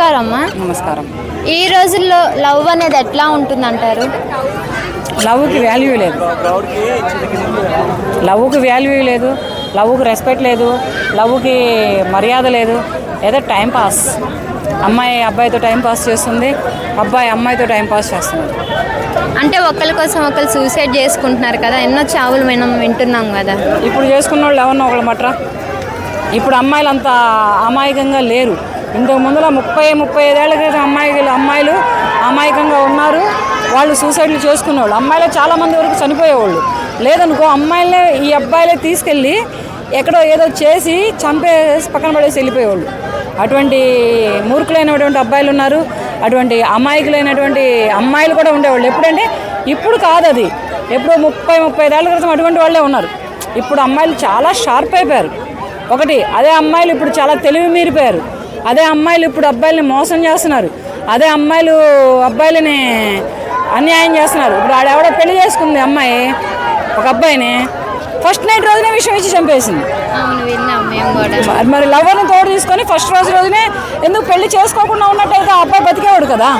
నమస్కారం అమ్మా నమస్కారం. ఈ రోజుల్లో లవ్ అనేది ఎట్లా ఉంటుందంటారు? లవ్కి వాల్యూ లేదు. లవ్కి వాల్యూ లేదు లవ్కి రెస్పెక్ట్ లేదు లవ్కి మర్యాద లేదు. ఏదో టైం పాస్ అమ్మాయి అబ్బాయితో టైం పాస్ చేస్తుంది అబ్బాయి అమ్మాయితో టైం పాస్ చేస్తుంది అంటే ఒకరి కోసం ఒకరు సూసైడ్ చేసుకుంటున్నారు కదా ఎన్నో చావులు మనం వింటున్నాం కదా. ఇప్పుడు చేసుకున్న వాళ్ళు ఎవరినో ఒకళ్ళు మట్రా? ఇప్పుడు అమ్మాయిలు అంత అమాయకంగా లేరు. ఇంతకు ముందులో ముప్పై ముప్పై ఐదేళ్ళ క్రితం అమ్మాయిలు అమ్మాయిలు అమాయకంగా ఉన్నారు. వాళ్ళు సూసైడ్లు చేసుకునేవాళ్ళు అమ్మాయిలే చాలామంది వరకు చనిపోయేవాళ్ళు. లేదనుకో అమ్మాయిలే ఈ అబ్బాయిలే తీసుకెళ్ళి ఎక్కడో ఏదో చేసి చంపేసి పక్కన పడేసి వెళ్ళిపోయేవాళ్ళు. అటువంటి మూర్ఖులైనటువంటి అబ్బాయిలు ఉన్నారు. అటువంటి అమాయకులైనటువంటి అమ్మాయిలు కూడా ఉండేవాళ్ళు. ఎప్పుడంటే ఇప్పుడు కాదు అది. ఎప్పుడో ముప్పై ముప్పై ఐదేళ్ళ క్రితం అటువంటి వాళ్ళే ఉన్నారు. ఇప్పుడు అమ్మాయిలు చాలా షార్ప్ అయిపోయారు. ఒకటి అదే అమ్మాయిలు ఇప్పుడు చాలా తెలివి మీరిపోయారు అదే అమ్మాయిలు ఇప్పుడు అబ్బాయిల్ని మోసం చేస్తున్నారు. అదే అమ్మాయిలు అబ్బాయిలని అన్యాయం చేస్తున్నారు. ఇప్పుడు ఆడెవడో పెళ్ళి చేసుకుంది అమ్మాయి ఒక అబ్బాయిని ఫస్ట్ నైట్ రోజునే విషయం ఇచ్చి చంపేసింది. మరి- లవర్ని తోడు తీసుకొని ఫస్ట్ రోజు రోజునే ఎందుకు పెళ్ళి చేసుకోకుండా ఉన్నట్టయితే ఆ అబ్బాయి బతికేవాడు కదా?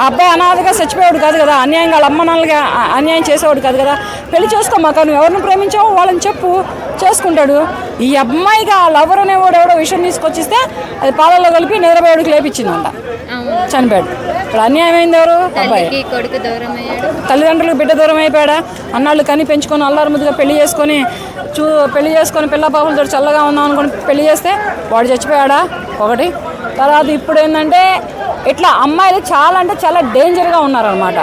ఆ అబ్బాయి అనాథగా చచ్చిపోయాడు కాదు కదా? అన్యాయం వాళ్ళ అమ్మ నాన్నలకి అ- అన్యాయం చేసేవాడు కాదు కదా? పెళ్ళి చేసుకోమాక నువ్వు ఎవరిని ప్రేమించావో వాళ్ళని చెప్పు చేసుకుంటాడు. ఈ అమ్మాయికి ఆ లవర్ అనేవాడు ఎవడో విషయం తీసుకొచ్చిస్తే అది పాలల్లో కలిపి నిద్రపోయాడికి లేపించిందంట చనిపోయాడు. ఇప్పుడు అన్యాయం అయింది ఎవరు? అబ్బాయి. తల్లిదండ్రులకు బిడ్డ దూరం అయిపోయాడా అన్నాళ్ళు కని పెంచుకొని అల్లారు ముద్దుగా పెళ్ళి చేసుకొని చూ పెళ్ళి చేసుకొని పిల్ల పాపలతో చల్లగా ఉందాం అనుకుని పెళ్ళి చేస్తే వాడు చచ్చిపోయాడా? ఒకటి. తర్వాత ఇప్పుడు ఏంటంటే ఇట్లా అమ్మాయిలు చాలా అంటే చాలా డేంజర్గా ఉన్నారనమాట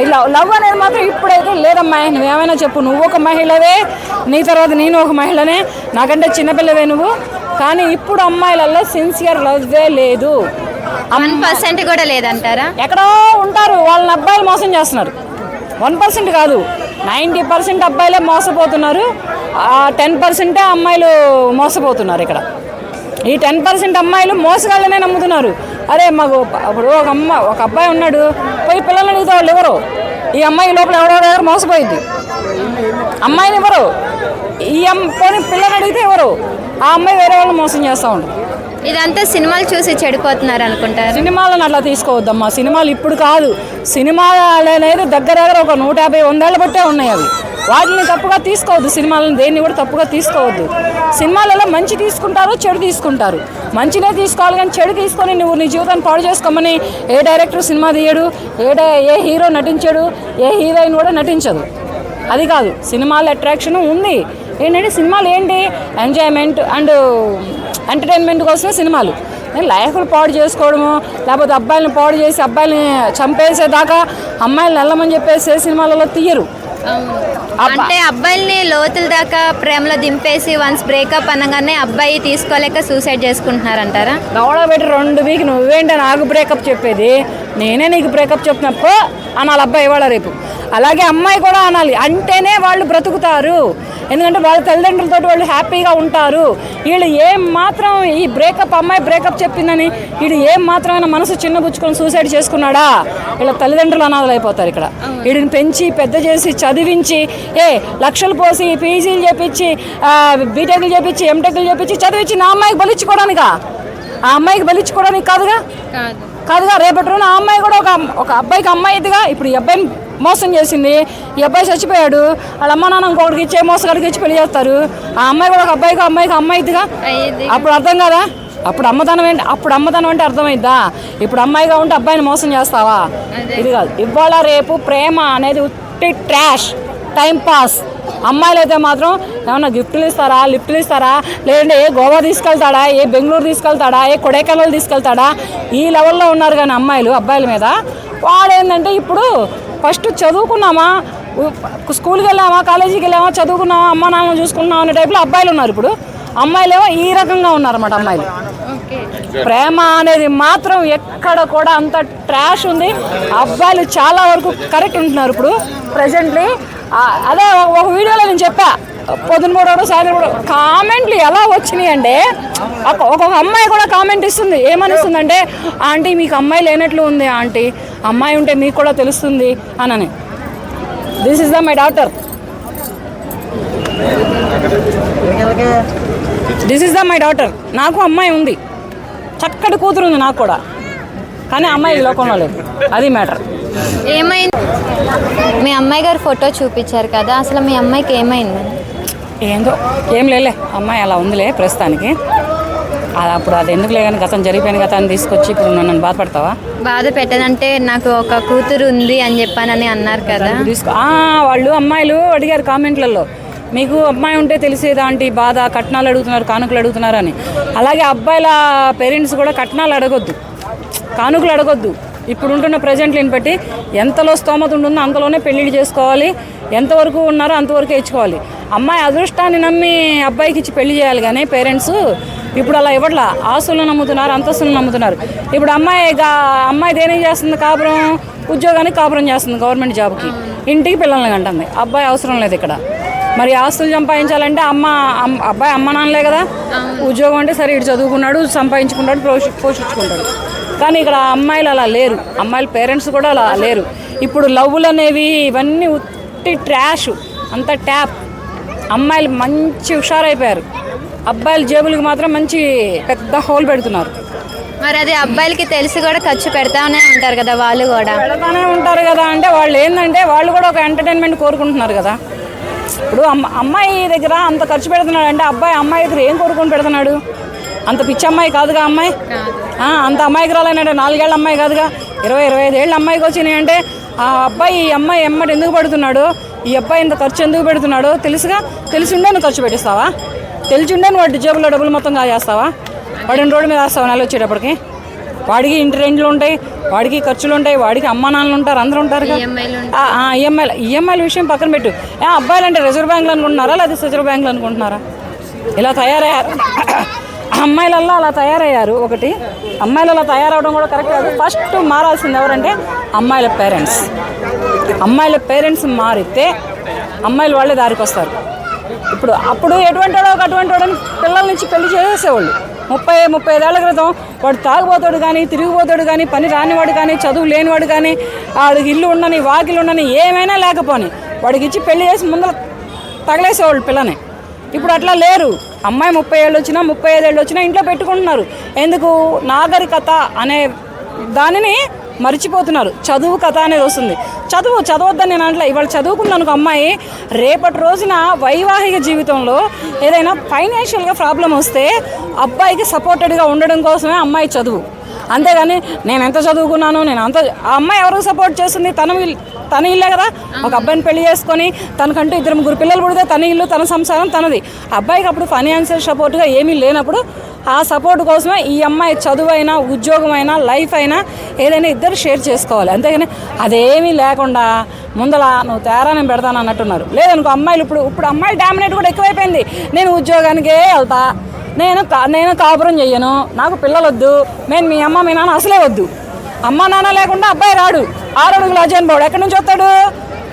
ఇలా లవ్ అనేది మాత్రం ఇప్పుడైతే లేదమ్మాయి నువ్వేమైనా చెప్పు. నువ్వు ఒక మహిళవే నీ తర్వాత నేను ఒక మహిళనే. నాకంటే చిన్నపిల్లవే నువ్వు. కానీ ఇప్పుడు అమ్మాయిలలో సిన్సియర్ లవ్వే లేదు. వన్ పర్సెంట్ కూడా లేదంటారా? ఎక్కడో ఉంటారు. వాళ్ళని అబ్బాయిలు మోసం చేస్తున్నారు. వన్ పర్సెంట్ కాదు. నైంటీ పర్సెంట్ అబ్బాయిలే మోసపోతున్నారు. టెన్ పర్సెంటే అమ్మాయిలు మోసపోతున్నారు ఇక్కడ. ఈ టెన్ పర్సెంట్ అమ్మాయిలు మోసగాళ్ళనే నమ్ముతున్నారు. అరే మాకు ఇప్పుడు ఒక అమ్మ ఒక అబ్బాయి ఉన్నాడు. పోయి పిల్లల్ని అడిగితే వాళ్ళు ఎవరు? ఈ అమ్మాయి లోపల ఎవరో దగ్గర మోసపోయింది? అమ్మాయిని ఎవరు? ఈ అమ్మ పోనీ పిల్లని అడిగితే ఎవరు? ఆ అమ్మాయి వేరే వాళ్ళు మోసం చేస్తూ ఉంటారు ఇదంతా సినిమాలు చూసి చెడిపోతున్నారు అనుకుంటారు. సినిమాలను అట్లా తీసుకోవద్దమ్మా. సినిమాలు ఇప్పుడు కాదు. సినిమాలు అనేది దగ్గర దగ్గర ఒక నూట యాభై వందేళ్ళ బట్టే ఉన్నాయి అవి. వాటిని తప్పుగా తీసుకోవద్దు సినిమాలను దేన్ని కూడా తప్పుగా తీసుకోవద్దు. సినిమాలలో మంచి తీసుకుంటారు చెడు తీసుకుంటారు. మంచినే తీసుకోవాలి కానీ చెడు తీసుకొని నువ్వు నీ జీవితాన్ని పాడు చేసుకోమని ఏ డైరెక్టర్ సినిమా తీయడు ఏ డై- ఏ హీరో నటించడు ఏ హీరోయిన్ కూడా నటించదు. అది కాదు సినిమాల అట్రాక్షన్ ఉంది. ఏంటంటే సినిమాలు ఏంటి? ఎంజాయ్మెంట్ అండ్ ఎంటర్టైన్మెంట్ కోసమే సినిమాలు. లైఫ్లు పాడు చేసుకోవడము లేకపోతే అబ్బాయిలను పాడు చేసి అబ్బాయిని చంపేసేదాకా అమ్మాయిలను వెళ్ళమని చెప్పేసి సినిమాలలో తీయరు. అంటే అబ్బాయిల్ని లోతుల దాకా ప్రేమలో దింపేసి వన్స్ బ్రేకప్ అనగానే అబ్బాయి తీసుకోలేక సూసైడ్ చేసుకుంటున్నారంటారా? దవడ పెట్టి రెండు వీక్ నువ్వేంటి నాకు బ్రేకప్ చెప్పేది? నేనే నీకు బ్రేకప్ చెప్తున్నప్పుడు అనాలి అబ్బాయి ఇవాళ రేపు. అలాగే అమ్మాయి కూడా అనాలి. అంటేనే వాళ్ళు బ్రతుకుతారు. ఎందుకంటే వాళ్ళ తల్లిదండ్రులతో వాళ్ళు హ్యాపీగా ఉంటారు. వీళ్ళు ఏం మాత్రం ఈ బ్రేకప్ అమ్మాయి బ్రేకప్ చెప్పిందని వీడు ఏం మాత్రమైన మనసు చిన్నబుచ్చుకొని సూసైడ్ చేసుకున్నాడా? వీళ్ళ తల్లిదండ్రులు అనాథలు అయిపోతారు ఇక్కడ. వీడిని పెంచి పెద్ద చేసి చదివించి ఏ లక్షలు పోసి పీజీలు చేపించి బీటెక్లు చేపించి ఎంటెక్లు చేపించి చదివించి నా అమ్మాయికి బలిచ్చుకోవడానికా? ఆ అమ్మాయికి బలిచ్చుకోవడానికి కాదుగా? కాదు. కాదుగా? రేపటి రోజున ఆ అమ్మాయి కూడా ఒక ఒక అబ్బాయికి అమ్మాయి ఇదిగా ఇప్పుడు ఈ అబ్బాయిని మోసం చేసింది ఈ అబ్బాయి చచ్చిపోయాడు వాళ్ళ అమ్మ నాన్న ఇంకొకటికి ఇచ్చే మోసగాడికి ఇచ్చి పెళ్ళి చేస్తారు. ఆ అమ్మాయి కూడా ఒక అబ్బాయికి అమ్మాయికి అమ్మాయి ఇదిగా? అయ్యేది. అప్పుడు అర్థం కదా? అప్పుడు అమ్మతనం ఏంటి? అప్పుడు అమ్మతనం అంటే అర్థమైద్దా? ఇప్పుడు అమ్మాయిగా ఉంటే అబ్బాయిని మోసం చేస్తావా? ఇది కాదు. ఇవాళ రేపు ప్రేమ అనేది ఉట్టి ట్రాష్ టైం పాస్. అమ్మాయిలు అయితే మాత్రం ఏమన్నా గిఫ్ట్లు ఇస్తారా లిఫ్ట్లు ఇస్తారా? లేదంటే ఏ గోవా తీసుకెళ్తాడా ఏ బెంగళూరు తీసుకెళ్తాడా ఏ కొడైకెనాల్ తీసుకెళ్తాడా? ఈ లెవెల్లో ఉన్నారు కానీ అమ్మాయిలు అబ్బాయిల మీద. వాడు ఏంటంటే ఇప్పుడు ఫస్ట్ చదువుకున్నామా? స్కూల్కి వెళ్ళామా? కాలేజీకి వెళ్ళామా? చదువుకున్నామా? అమ్మ నాన్న చూసుకున్నామా? అనే టైప్లో అబ్బాయిలు ఉన్నారు ఇప్పుడు. అమ్మాయిలేమో ఈ రకంగా ఉన్నారన్నమాట అమ్మాయిలు. ప్రేమ అనేది మాత్రం ఎక్కడ కూడా అంత ట్రాష్ ఉంది. అబ్బాయిలు చాలా వరకు కరెక్ట్ ఉంటున్నారు ఇప్పుడు. ప్రజెంట్లీ అదే ఒక వీడియోలో నేను చెప్పా. పొద్దున కూడా సాయంత్రం కూడా కామెంట్లు ఎలా వచ్చినాయి అంటే ఒక- ఒక్కొక్క అమ్మాయి కూడా కామెంట్ ఇస్తుంది. ఏమని ఇస్తుందంటే ఆంటీ మీకు అమ్మాయి లేనట్లు ఉంది ఆంటీ. అమ్మాయి ఉంటే మీకు కూడా తెలుస్తుంది అనని. This is the my daughter this is the my daughter నాకు అమ్మాయి ఉంది. చక్కటి కూతురు ఉంది నాకు కూడా. కానీ అమ్మాయి ఈ లోకంలో లేదు. అది మ్యాటర్ ఏమైంది? మీ అమ్మాయి గారు ఫోటో చూపించారు కదా అసలు మీ అమ్మాయికి ఏమైంది? ఏందో ఏం లేలే అమ్మాయి అలా ఉందిలే ప్రస్తుతానికి. అది అప్పుడు అది ఎందుకు లేదని గతం జరిగిపోయిన గతాన్ని తీసుకొచ్చి ఇప్పుడు నన్ను బాధపడతావా? బాధ పెట్టదంటే నాకు ఒక కూతురు ఉంది అని చెప్పానని అన్నారు కదా. తీసుకో. వాళ్ళు అమ్మాయిలు అడిగారు కామెంట్లలో. మీకు అమ్మాయి ఉంటే తెలిసేదా ఆంటీ బాధ కట్నాలు అడుగుతున్నారు కానుకలు అడుగుతున్నారు అని అలాగే అబ్బాయిల పేరెంట్స్ కూడా కట్నాలు అడగొద్దు. కానుకలు అడగొద్దు. ఇప్పుడు ఉంటున్న ప్రజెంట్లను బట్టి ఎంతలో స్తోమత ఉంటుందో అంతలోనే పెళ్ళిళ్ళు చేసుకోవాలి. ఎంతవరకు ఉన్నారో అంతవరకే ఇచ్చుకోవాలి అమ్మాయి అదృష్టాన్ని నమ్మి అబ్బాయికి ఇచ్చి పెళ్ళి చేయాలి కానీ పేరెంట్స్ ఇప్పుడు అలా ఇవ్వట్లా. ఆస్తులను నమ్ముతున్నారు అంతస్తులను నమ్ముతున్నారు. ఇప్పుడు అమ్మాయి అమ్మాయి దేనికి చేస్తుంది? కాపురం ఉద్యోగానికి కాపురం చేస్తుంది గవర్నమెంట్ జాబ్కి ఇంటికి పిల్లల్ని కంటుంది. అబ్బాయి అవసరం లేదు ఇక్కడ. మరి ఆస్తులు సంపాదించాలంటే అమ్మ అమ్- అబ్బాయి అమ్మ నాన్నలే కదా. ఉద్యోగం అంటే సరే ఇటు చదువుకున్నాడు సంపాదించుకుంటాడు పోషి పోషించుకుంటాడు. కానీ ఇక్కడ అమ్మాయిలు అలా లేరు. అమ్మాయిల పేరెంట్స్ కూడా అలా లేరు. ఇప్పుడు లవ్లు అనేవి ఇవన్నీ ఉట్టి ట్రాష్ అంత ట్యాప్. అమ్మాయిలు మంచి హుషారైపోయారు. అబ్బాయిల జేబులకు మాత్రం మంచి పెద్ద హోల్ పెడుతున్నారు. మరి అది అబ్బాయిలకి తెలిసి కూడా ఖర్చు పెడతానే ఉంటారు కదా వాళ్ళు కూడా. పెడతానే ఉంటారు కదా. అంటే వాళ్ళు ఏంటంటే వాళ్ళు కూడా ఒక ఎంటర్టైన్మెంట్ కోరుకుంటున్నారు కదా. ఇప్పుడు అమ్మ అమ్మాయి దగ్గర అంత ఖర్చు పెడుతున్నాడు అంటే అబ్బాయి అమ్మాయి దగ్గర ఏం కోరుకొని పెడుతున్నాడు? అంత పిచ్చి అమ్మాయి కాదుగా అమ్మాయి? అంత అమ్మాయికి రాలేనంటే నాలుగేళ్ళ అమ్మాయి కాదుగా? ఇరవై ఇరవై ఐదు ఏళ్ళ అమ్మాయికి వచ్చినాయి అంటే ఆ అబ్బాయి ఈ అమ్మాయి ఎమ్మటి ఎందుకు పడుతున్నాడు? ఈ అబ్బాయి ఇంత ఖర్చు ఎందుకు పెడుతున్నాడు? తెలుసుగా? తెలిసి ఉండే నువ్వు ఖర్చు పెట్టిస్తావా? తెలిసి ఉండే వాడి జేబులో డబ్బులు మొత్తం కాజేస్తావా? వాడిని రోడ్డు మీద వేస్తావా నెల వచ్చేటప్పటికి? వాడికి ఇంటి రెంట్లు ఉంటాయి వాడికి ఖర్చులు ఉంటాయి వాడికి అమ్మా నాన్నలు ఉంటారు అందరూ ఉంటారు ఈఎంఐలు ఈఎంఐల విషయం పక్కన పెట్టు. ఏ అబ్బాయిలు అంటే రిజర్వ్ బ్యాంకులు అనుకుంటున్నారా? లేదా రిజర్వ్ బ్యాంకులు అనుకుంటున్నారా? ఇలా తయారయ్యారు. అమ్మాయిలల్లో అలా తయారయ్యారు. ఒకటి అమ్మాయిలు అలా తయారవడం కూడా కరెక్ట్ కాదు. ఫస్ట్ మారాల్సింది ఎవరంటే అమ్మాయిల పేరెంట్స్. అమ్మాయిల పేరెంట్స్ మారితే అమ్మాయిలు వాళ్ళే దారికి వస్తారు ఇప్పుడు అప్పుడు ఎటువంటి వాడు ఒక అటువంటి వాడని పిల్లల నుంచి పెళ్ళి చేసేసేవాళ్ళు. ముప్పై ముప్పై ఐదేళ్ళ క్రితం వాడు తాగుబోతాడు కానీ తిరిగిపోతాడు కానీ పని రానివాడు కానీ చదువు లేనివాడు కానీ వాడికి ఇల్లు ఉండని వాకిలు ఉండని ఏమైనా లేకపోని వాడికి ఇచ్చి పెళ్ళి చేసి ముందర తగలేసేవాళ్ళు పిల్లని. ఇప్పుడు అట్లా లేరు. అమ్మాయి ముప్పై ఏళ్ళు వచ్చినా ముప్పై ఐదేళ్ళు వచ్చినా ఇంట్లో పెట్టుకుంటున్నారు. ఎందుకు? నాగరికత అనే దానిని మర్చిపోతున్నారు. చదువు కథ అనేది వస్తుంది. చదువు చదవద్దని నేను అంటలే ఇవాళ చదువుకున్నాను ఒక అమ్మాయి రేపటి రోజున వైవాహిక జీవితంలో ఏదైనా ఫైనాన్షియల్గా ప్రాబ్లం వస్తే అబ్బాయికి సపోర్టెడ్గా ఉండడం కోసమే అమ్మాయి చదువు. అంతేగాని నేను ఎంత చదువుకున్నాను నేను అంత ఆ అమ్మాయి ఎవరికి సపోర్ట్ చేస్తుంది? తన తన ఇల్లే కదా. ఒక అబ్బాయిని పెళ్ళి చేసుకొని తనకంటూ ఇద్దరు ముగ్గురు పిల్లలు పుడితే తన ఇల్లు తన సంసారం తనది. అబ్బాయికి అప్పుడు ఫైనాన్షియల్ సపోర్ట్గా ఏమీ లేనప్పుడు ఆ సపోర్ట్ కోసమే ఈ అమ్మాయి చదువు అయినా ఉద్యోగం అయినా లైఫ్ అయినా ఏదైనా ఇద్దరు షేర్ చేసుకోవాలి. అంతేగాని అదేమీ లేకుండా ముందల నువ్వు తేరా నేను పెడతాను అన్నట్టున్నారు. లేదనుకో అమ్మాయిలు ఇప్పుడు ఇప్పుడు అమ్మాయిలు డామినేట్ కూడా ఎక్కువైపోయింది. నేను ఉద్యోగానికే వెళ్తా. నేను కా- నేను కాపురం చెయ్యను. నాకు పిల్లలు వద్దు నేను మీ అమ్మ మీ నాన్న అసలే వద్దు. అమ్మ నాన్న లేకుండా అబ్బాయి రాడు. ఆరు అడుగులు అజయన్ బాడు ఎక్కడి నుంచి వస్తాడు?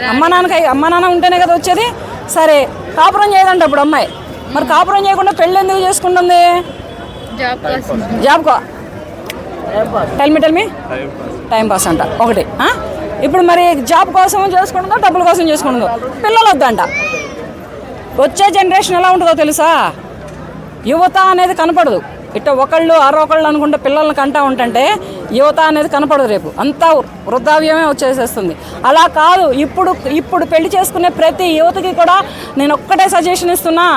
అమ్మ నాన్నకి అమ్మ నాన్న ఉంటేనే కదా వచ్చేది? సరే. కాపురం చేయదంట ఇప్పుడు అమ్మాయి. మరి కాపురం చేయకుండా పెళ్ళి ఎందుకు చేసుకుంటుంది? జాబ్ కోసం. జాబ్ కో tell me tell me time pass అంట. ఒకటి? ఇప్పుడు మరి జాబ్ కోసం చేసుకుంటుందో డబ్బుల కోసం చేసుకుంటుందో? పిల్లలు వద్దంట వచ్చే జనరేషన్ ఎలా ఉంటుందో తెలుసా? యువత అనేది కనపడదు. ఇట్ట ఒకళ్ళు అరొకళ్ళు అనుకుంటే పిల్లల్ని కంటా ఉంటుంటే యువత అనేది కనపడదు రేపు. అంతా వృద్ధావ్యమే వచ్చేసేస్తుంది. అలా కాదు ఇప్పుడు ఇప్పుడు పెళ్ళి చేసుకునే ప్రతి యువతకి కూడా నేను ఒక్కటే సజెషన్ ఇస్తున్నా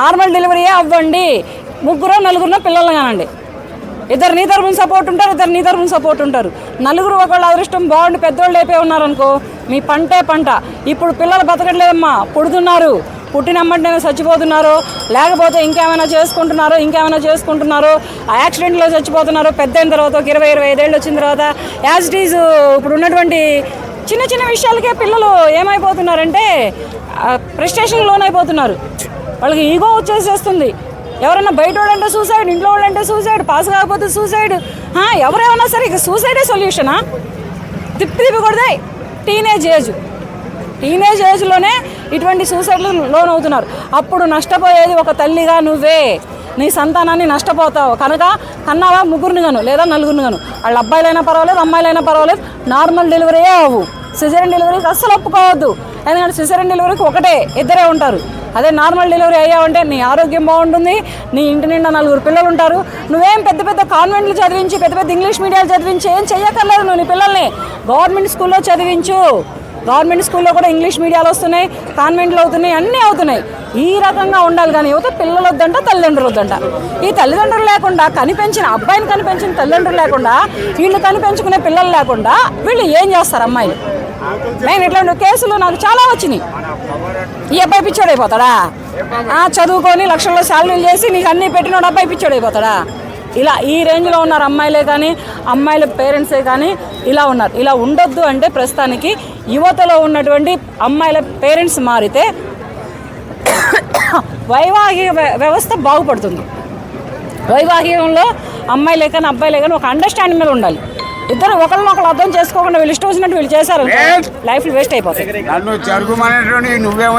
నార్మల్ డెలివరీయే అవ్వండి ముగ్గురు నలుగురులో పిల్లల్ని కానండి. ఇద్దరు నీ తరపున సపోర్ట్ ఉంటారు ఇద్దరు నీ తరపున సపోర్ట్ ఉంటారు. నలుగురు ఒకళ్ళ అదృష్టం బాగుండి పెద్దోళ్ళు అయిపోయి ఉన్నారనుకో మీ పంటే పంట. ఇప్పుడు పిల్లలు బతకట్లేదమ్మా పుడుతున్నారు. పుట్టినమ్మంటేనే చచ్చిపోతున్నారు లేకపోతే ఇంకేమైనా చేసుకుంటున్నారో ఇంకేమైనా చేసుకుంటున్నారో ఆ యాక్సిడెంట్లో చచ్చిపోతున్నారు పెద్ద అయిన తర్వాత ఒక ఇరవై ఇరవై ఐదేళ్ళు వచ్చిన తర్వాత యాజ్ ఇట్ ఈజ్ ఇప్పుడు ఉన్నటువంటి చిన్న చిన్న విషయాలకే పిల్లలు ఏమైపోతున్నారంటే ప్రెస్టేషన్ లోన్ అయిపోతున్నారు వాళ్ళకి ఈగో వచ్చేసేస్తుంది. ఎవరన్నా బయట వాళ్ళంటే సూసైడ్ ఇంట్లో వాళ్ళంటే సూసైడ్ పాస్ కాకపోతే సూసైడ్ ఎవరేమన్నా సరే ఇక సూసైడే సొల్యూషనా తిప్పి తిప్పి కొడదాయి టీనేజ్ ఏజ్ టీనేజ్ ఏజ్లోనే ఇటువంటి సూసైడ్లు లోన్ అవుతున్నారు. అప్పుడు నష్టపోయేది ఒక తల్లిగా నువ్వే. నీ సంతానాన్ని నష్టపోతావు. కనుక కన్నావా? ముగ్గురిని గాను లేదా నలుగురిని గాను వాళ్ళ అబ్బాయిలైనా పర్వాలేదు అమ్మాయిలైనా పర్వాలేదు. నార్మల్ డెలివరీయే అవ్వు. సిజరన్ డెలివరీకి అస్సలు ఒప్పుకోవద్దు. ఎందుకంటే సిజరన్ డెలివరీకి ఒకటే. ఇద్దరే ఉంటారు. అదే నార్మల్ డెలివరీ అయ్యావంటే నీ ఆరోగ్యం బాగుంటుంది. నీ ఇంటి నిండా నలుగురు పిల్లలు ఉంటారు. నువ్వేం పెద్ద పెద్ద కాన్వెంట్లు చదివించి పెద్ద పెద్ద ఇంగ్లీష్ మీడియాలు చదివించి ఏం చెయ్యక్కర్లేదు నువ్వు నీ పిల్లల్ని. గవర్నమెంట్ స్కూల్లో చదివించు. గవర్నమెంట్ స్కూల్లో కూడా ఇంగ్లీష్ మీడియాలు వస్తున్నాయి కాన్వెంట్లు అవుతున్నాయి అన్నీ అవుతున్నాయి. ఈ రకంగా ఉండాలి కానీ యువత పిల్లలు వద్దంట తల్లిదండ్రులు వద్దంట. ఈ తల్లిదండ్రులు లేకుండా కనిపించిన అబ్బాయిని కనిపించిన తల్లిదండ్రులు లేకుండా వీళ్ళు కనిపించుకునే పిల్లలు లేకుండా వీళ్ళు ఏం చేస్తారు అమ్మాయిలు? నేను ఇట్లాంటి కేసులు నాకు చాలా వచ్చినాయి. ఈ అబ్బాయి పిచ్చోడైపోతాడా? చదువుకొని లక్షల్లో శాలరీలు చేసి నీకు అన్నీ పెట్టినోడు అబ్బాయి పిచ్చోడు అయిపోతాడా ఇలా ఈ రేంజ్లో ఉన్నారు అమ్మాయిలే కానీ అమ్మాయిల పేరెంట్సే కానీ ఇలా ఉన్నారు. ఇలా ఉండొద్దు అంటే ప్రస్తుతానికి యువతలో ఉన్నటువంటి అమ్మాయిల పేరెంట్స్ మారితే వైవాహిక వ్య- వ్యవస్థ బాగుపడుతుంది. వైవాహికంలో అమ్మాయిలే కానీ అబ్బాయిలే కానీ ఒక అండర్స్టాండింగ్ మీద ఉండాలి. ఇద్దరు ఒకరినొకరు అర్థం చేసుకోకుండా వీళ్ళు ఇష్టం వచ్చినట్టు వీళ్ళు చేశారు లైఫ్ వేస్ట్ నువ్వేమో